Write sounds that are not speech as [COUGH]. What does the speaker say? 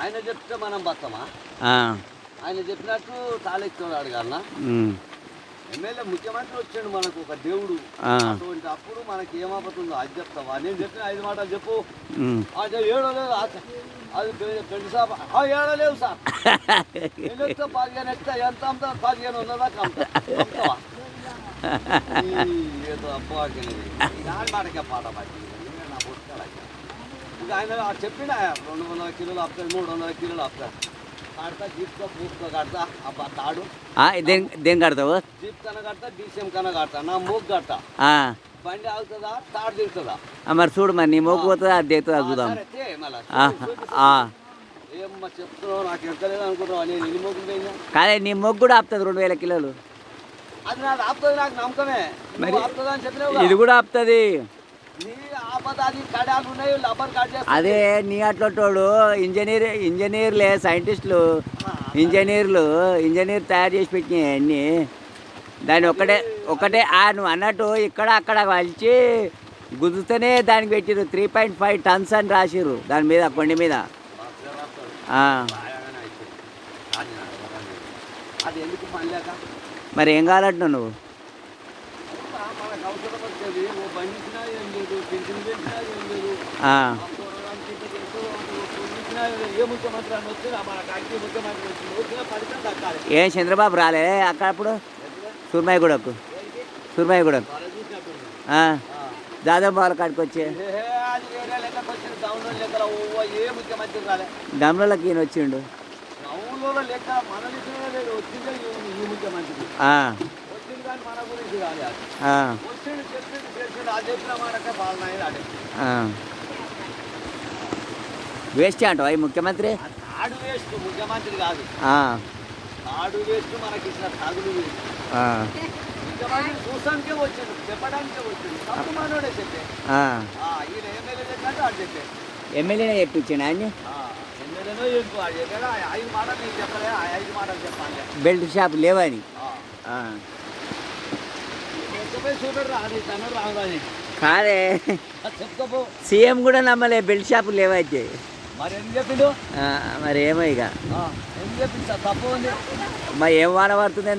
ఆయన చెప్తే మనం బతమా? ఆయన చెప్పినట్టు తాళెక్కినోడు అడగాలనా? ఎమ్మెల్యే ముఖ్యమంత్రి వచ్చాడు మనకు ఒక దేవుడు. అటువంటి అప్పుడు మనకి ఏమాపతుందో అది చెప్తావా? నేను చెప్పిన ఐదు మాటలు చెప్పు. ఉమ్. అంటే ఏడో లేదు ఆ- అది పెళ్ళి సాబ్ ఆ, ఏడో లేవు సార్. [LAUGHS] నేను పదిహేను ఎక్కితే ఎంత అమ్ముతా పదిహేను ఉన్నదా అమ్ముతా అమ్ముతావా? [LAUGHS] ఏదో అబ్బాకినది దాని మాటకే పాట పాటి నా పుస్తకాలకి ఇంకా ఆయన ఆ చెప్పిన రెండు వందల కిలోలు ఆపుతాడు మూడు వందల కిలోలు ఆపుతాడు కడతా జీప్తో పూస్తో కడతా అబ్బా తాడు. ఆ, దేని కడతావు? జీప్ కన్నా కడతా డీసీఎం కన్నా కడతా నా మూగు కడతా. ఆ, బండి ఆగుతుందా తాడు ఆ, మరి చూడు మరి నీ మొగ్గు పోతుందా అది దిగుతుందా చూద్దాం. సరే, తే మళ్ళా. ఆ, ఆ. ఏమ్మా చెప్తున్నావు నాకు ఎంతలేదు అనుకుంటున్నావా నేను ఎన్ని మొగ్గులు కాదే నీ మొగ్గు కూడా ఆపుతుంది రెండు వేల కిలోలు. అది నాకు ఆపుతుంది నాకు నమ్మకమే. మరి నువ్వు ఆపుతుంది అని చెప్పినావు ఇది కూడా ఆపుతుంది. నీ అది నీ అట్లటోడు ఇంజనీర్ ఇంజనీర్లే సైంటిస్టులు ఇంజనీర్లు ఇంజనీర్ తయారు చేసి పెట్టినాయి అన్నీ. దాన్ని ఒక్కటే ఒకటే ఆ నువ్వు అన్నట్టు ఇక్కడ అక్కడ కలిచి గుద్దుతూనే దానికి పెట్టిరు త్రీ పాయింట్ ఫైవ్ టన్స్ అని రాసిర్రు దాని మీద కొండ మీద. మరి ఏం కావాలంటున్నావు నువ్వు మనకు అవసరం వచ్చేది ఓ బండి ఇచ్చినా ఏం చంద్రబాబు రాలే? అక్కడ అప్పుడు? సూర్మాయిగూడకు ఆ. దాదాపు వాళ్ళ కాడికి వచ్చి. గమలకి ఈయన వచ్చిండు. ఆ, చెప్పిండు. వేస్ట్ అంటావా ఈ ముఖ్యమంత్రి? ఆ తాడు వేస్ట్ ముఖ్యమంత్రి కాదు. ఆ, తాడు వేస్ట్ మనకి ఇచ్చిన తాగులు వేస్ట్. ఆ, ముఖ్యమంత్రి చూసానికే వచ్చిండు చెప్పడానికే వచ్చిండు. తప్పు మనోడే చెప్పే. ఆ. ఆ, ఈయన ఎమ్మెల్యే చెప్పినట్టు వాడు చెప్పే. ఎమ్మెల్యేనే చెప్పించిండు ఆయన? ఆ, ఎమ్మెల్యేనో ఎందుకు వాడు చెప్పాడు. ఆ ఐదు మాటలు నీకు చెప్పలే ఆ ఐదు మాటలు చెప్పాలి. బెల్ట్ షాప్ లేవని ఆ. ఆ. చెప్పపోయి చూడరు రా అది తను రాదు అని కాదే. సీఎం కూడా నమ్మలే బెల్ట్ షాప్ లేవైతే మరి ఏమో ఇక. మరి ఏం వాన పడుతుంది